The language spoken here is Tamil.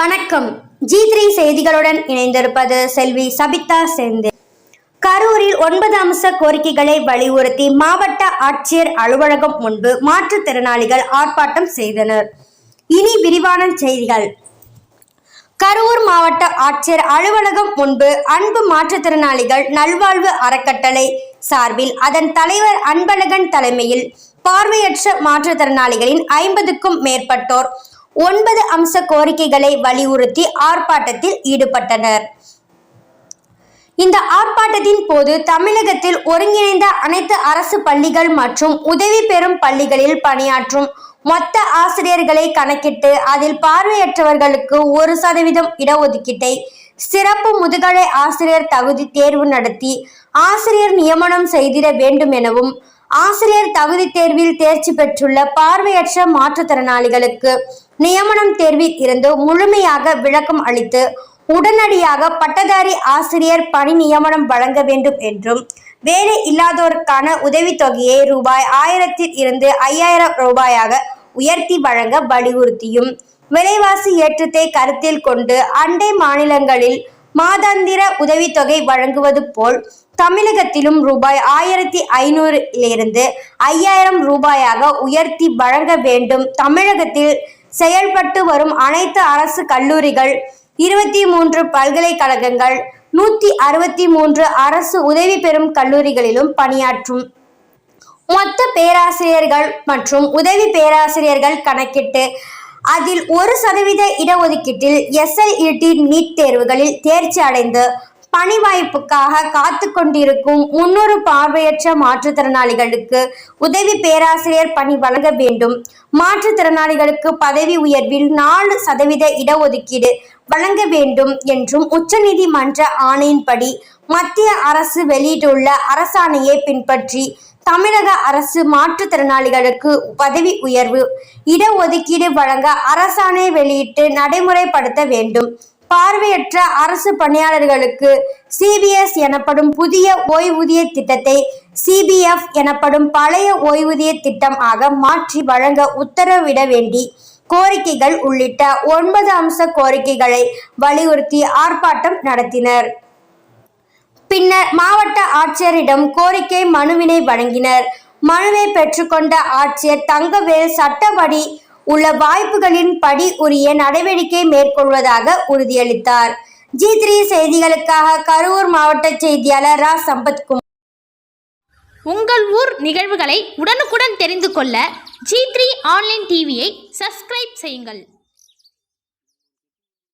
வணக்கம். ஜி த்ரீ செய்திகளுடன் இணைந்திருப்பது செல்வி சபிதா செந்தில். கரூரில் ஒன்பது அம்ச கோரிக்கைகளை வலியுறுத்தி மாவட்ட ஆட்சியர் அலுவலகம் முன்பு மாற்றுத்திறனாளிகள் ஆர்ப்பாட்டம் செய்தனர். இனி விரிவான செய்திகள். கரூர் மாவட்ட ஆட்சியர் அலுவலகம் முன்பு அன்பு மாற்றுத்திறனாளிகள் நல்வாழ்வு அறக்கட்டளை சார்பில் அதன் தலைவர் அன்பழகன் தலைமையில் பார்வையற்ற மாற்றுத்திறனாளிகளின் ஐம்பதுக்கும் மேற்பட்டோர் ஒன்பது அம்ச கோரிக்கைகளை வலியுறுத்தி ஆர்ப்பாட்டத்தில் ஈடுபட்டனர். இந்த ஆர்ப்பாட்டத்தின் போது தமிழகத்தில் ஒருங்கிணைந்த அனைத்து அரசு பள்ளிகள் மற்றும் உதவி பெறும் பள்ளிகளில் பணியாற்றும் மொத்த ஆசிரியர்களை கணக்கிட்டு அதில் பார்வையற்றவர்களுக்கு ஒரு சதவீதம் இடஒதுக்கீட்டை சிறப்பு முதுகலை ஆசிரியர் தகுதி தேர்வு நடத்தி ஆசிரியர் நியமனம் செய்திட வேண்டும் எனவும் ஆசிரியர் தகுதி தேர்வில் தேர்ச்சி பெற்றுள்ள பார்வையற்ற மாற்றுத்திறனாளிகளுக்கு நியமனம் தேர்வில் இருந்து முழுமையாக விளக்கம் அளித்து உடனடியாக பட்டதாரி ஆசிரியர் பணி நியமனம் வழங்க வேண்டும் என்றும் வேலை இல்லாதோருக்கான உதவித்தொகையை ரூபாய் ஆயிரத்தில் இருந்து ஐயாயிரம் ரூபாயாக உயர்த்தி வழங்க வலியுறுத்தியும் விலைவாசி ஏற்றத்தை கருத்தில் கொண்டு அண்டை மாநிலங்களில் மாதாந்திர உதவித்தொகை வழங்குவது போல் தமிழகத்திலும் ரூபாய் ஆயிரத்தி ஐநூறிலிருந்து ஐயாயிரம் ரூபாயாக உயர்த்தி வழங்க வேண்டும். தமிழகத்தில் செயல்பட்டு வரும் அனைத்து அரசு கல்லூரிகள் இருபத்தி மூன்று பல்கலைக்கழகங்கள் நூத்தி அறுபத்தி மூன்று அரசு உதவி பெறும் கல்லூரிகளிலும் பணியாற்றும். மொத்த பேராசிரியர்கள் மற்றும் உதவி பேராசிரியர்கள் கணக்கிட்டு அதில் ஒரு சதவீத இடஒதுக்கீட்டில் எஸ்எல்இடி நீட் தேர்வுகளில் தேர்ச்சி அடைந்து பணி வாய்ப்புக்காக காத்து கொண்டிருக்கும் முன்னூறு பார்வையற்ற மாற்றுத்திறனாளிகளுக்கு உதவி பேராசிரியர் பணி வழங்க வேண்டும். மாற்றுத்திறனாளிகளுக்கு பதவி உயர்வில் நாலு சதவீத இடஒதுக்கீடு வழங்க வேண்டும் என்றும் உச்சநீதிமன்ற ஆணையின்படி மத்திய அரசு வெளியிட்டுள்ள அரசாணையை பின்பற்றி தமிழக அரசு மாற்றுத்திறனாளிகளுக்கு பதவி உயர்வு இடஒதுக்கீடு வழங்க அரசாணை வெளியிட்டு நடைமுறைப்படுத்த வேண்டும். பார்வையற்ற அரசு பணியாளர்களுக்கு சிபிஎஸ் எனப்படும் புதிய ஓய்வூதிய திட்டத்தை சிபிஎஃப் எனப்படும் பழைய ஓய்வூதிய திட்டம் ஆக மாற்றி வழங்க உத்தரவிட வேண்டி கோரிக்கைகள் உள்ளிட்ட ஒன்பது அம்ச கோரிக்கைகளை வலியுறுத்தி ஆர்ப்பாட்டம் நடத்தினர். பின்னர் மாவட்ட ஆட்சியரிடம் கோரிக்கை மனுவினை வழங்கினர். மனுவை பெற்றுக்கொண்ட ஆட்சியர் தங்கவேல் சட்டப்படி உள்ள வாய்ப்புகளின் படி உரிய நடவடிக்கை மேற்கொள்வதாக உறுதியளித்தார். ஜி த்ரீ செய்திகளுக்காக கரூர் மாவட்ட செய்தியாளர் ரா. சம்பத்குமார் உங்கள் ஊர் நிகழ்வுகளை உடனுக்குடன் தெரிந்து கொள்ள ஜி த்ரீ ஆன்லைன் டிவியை சப்ஸ்கிரைப் செய்யுங்கள்.